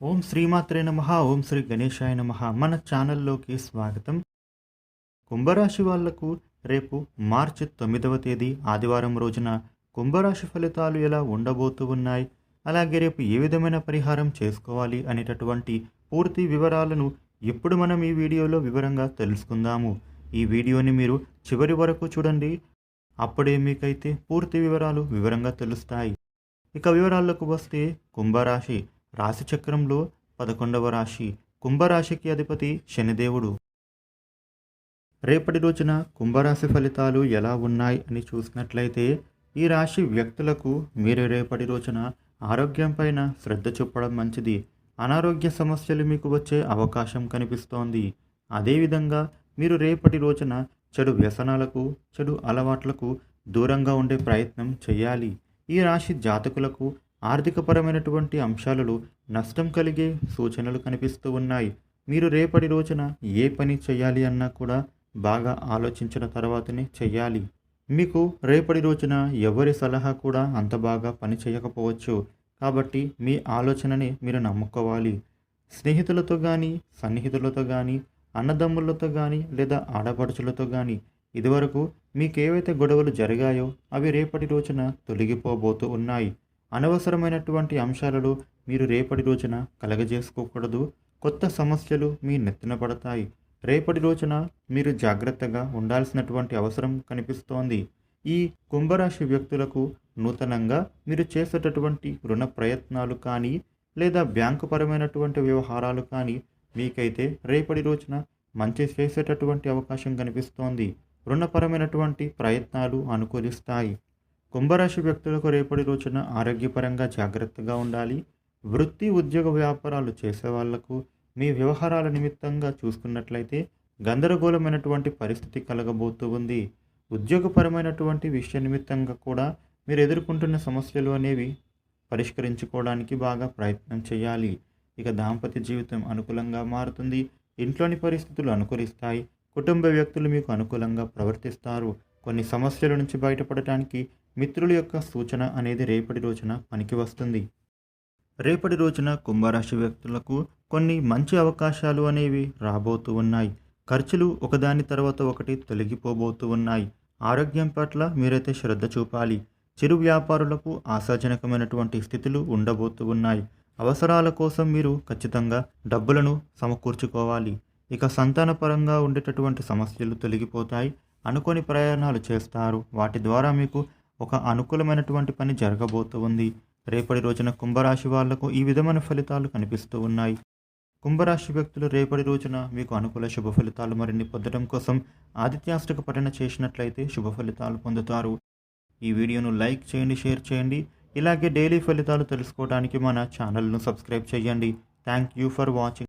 ఓం శ్రీమాత్రే నమ ఓం శ్రీ గణేశాయ నమ. మన ఛానల్లోకి స్వాగతం. కుంభరాశి వాళ్ళకు రేపు మార్చి తొమ్మిదవ తేదీ ఆదివారం రోజున కుంభరాశి ఫలితాలు ఎలా ఉండబోతూ ఉన్నాయి అలాగే రేపు ఏ విధమైన పరిహారం చేసుకోవాలి అనేటటువంటి పూర్తి వివరాలను ఇప్పుడు మనం ఈ వీడియోలో వివరంగా తెలుసుకుందాము. ఈ వీడియోని మీరు చివరి వరకు చూడండి అప్పుడే మీకైతే పూర్తి వివరాలు వివరంగా తెలుస్తాయి. ఇక వివరాల్లోకి వస్తే కుంభరాశి. రాశిచక్రంలో పదకొండవ రాశి కుంభరాశికి అధిపతి శనిదేవుడు. రేపటి రోజున కుంభరాశి ఫలితాలు ఎలా ఉన్నాయి అని చూసినట్లయితే ఈ రాశి వ్యక్తులకు మీరు రేపటి రోజున ఆరోగ్యం పైన శ్రద్ధ చూపడం మంచిది. అనారోగ్య సమస్యలు మీకు వచ్చే అవకాశం కనిపిస్తోంది. అదేవిధంగా మీరు రేపటి రోజున చెడు వ్యసనాలకు చెడు అలవాట్లకు దూరంగా ఉండే ప్రయత్నం చేయాలి. ఈ రాశి జాతకులకు ఆర్థికపరమైనటువంటి అంశాలలో నష్టం కలిగే సూచనలు కనిపిస్తూ ఉన్నాయి. మీరు రేపటి రోజున ఏ పని చేయాలి అన్నా కూడా బాగా ఆలోచించిన తర్వాతనే చెయ్యాలి మీకు రేపటి రోజున ఎవరి సలహా కూడా అంత బాగా పని చేయకపోవచ్చు. కాబట్టి మీ ఆలోచనని మీరు నమ్ముకోవాలి. స్నేహితులతో కానీ సన్నిహితులతో కానీ అన్నదమ్ములతో కానీ లేదా ఆడపడుచులతో కానీ ఇదివరకు మీకేవైతే గొడవలు జరిగాయో అవి రేపటి రోజున తొలగిపోబోతూ ఉన్నాయి. అనవసరమైనటువంటి అంశాలలో మీరు రేపటి రోజున కలగజేసుకోకూడదు. కొత్త సమస్యలు మీ నెత్తిన పడతాయి. రేపటి రోజున మీరు జాగ్రత్తగా ఉండాల్సినటువంటి అవసరం కనిపిస్తోంది. ఈ కుంభరాశి వ్యక్తులకు నూతనంగా మీరు చేసేటటువంటి రుణ ప్రయత్నాలు కానీ లేదా బ్యాంకు పరమైనటువంటి వ్యవహారాలు కానీ మీకైతే రేపటి రోజున మంచి చేసేటటువంటి అవకాశం కనిపిస్తోంది. రుణపరమైనటువంటి ప్రయత్నాలు అనుకూలిస్తాయి. కుంభరాశి వ్యక్తులకు రేపటి రోజున ఆరోగ్యపరంగా జాగ్రత్తగా ఉండాలి. వృత్తి ఉద్యోగ వ్యాపారాలు చేసే వాళ్ళకు మీ వ్యవహారాల నిమిత్తంగా చూసుకున్నట్లయితే గందరగోళమైనటువంటి పరిస్థితి కలగబోతూ ఉంది. ఉద్యోగపరమైనటువంటి విషయ నిమిత్తంగా కూడా మీరు ఎదుర్కొంటున్న సమస్యలు అనేవి పరిష్కరించుకోవడానికి బాగా ప్రయత్నం చేయాలి. ఇక దాంపత్య జీవితం అనుకూలంగా మారుతుంది. ఇంట్లోని పరిస్థితులు అనుకూలిస్తాయి. కుటుంబ వ్యక్తులు మీకు అనుకూలంగా ప్రవర్తిస్తారు. కొన్ని సమస్యల నుంచి బయటపడటానికి మిత్రుల యొక్క సూచన అనేది రేపటి రోజున పనికి వస్తుంది. రేపటి రోజున కుంభరాశి వ్యక్తులకు కొన్ని మంచి అవకాశాలు అనేవి రాబోతూ ఉన్నాయి. ఖర్చులు ఒకదాని తర్వాత ఒకటి తొలగిపోబోతూ ఉన్నాయి. ఆరోగ్యం పట్ల మీరైతే శ్రద్ధ చూపాలి. చిరు వ్యాపారులకు ఆశాజనకమైనటువంటి స్థితులు ఉండబోతూ ఉన్నాయి. అవసరాల కోసం మీరు ఖచ్చితంగా డబ్బులను సమకూర్చుకోవాలి. ఇక సంతానపరంగా ఉండేటటువంటి సమస్యలు తొలగిపోతాయి. అనుకోని ప్రయాణాలు చేస్తారు. వాటి ద్వారా మీకు ఒక అనుకూలమైనటువంటి పని జరగబోతూ ఉంది. రేపటి రోజున కుంభరాశి వాళ్ళకు ఈ విధమైన ఫలితాలు కనిపిస్తూ ఉన్నాయి. కుంభరాశి వ్యక్తులు రేపటి రోజున మీకు అనుకూల శుభ ఫలితాలు మరిన్ని పొందడం కోసం ఆదిత్యాష్టక పఠన చేసినట్లయితే శుభ ఫలితాలు పొందుతారు. ఈ వీడియోను లైక్ చేయండి షేర్ చేయండి. ఇలాగే డైలీ ఫలితాలు తెలుసుకోవడానికి మన ఛానల్ను సబ్స్క్రైబ్ చేయండి. Thank you for watching.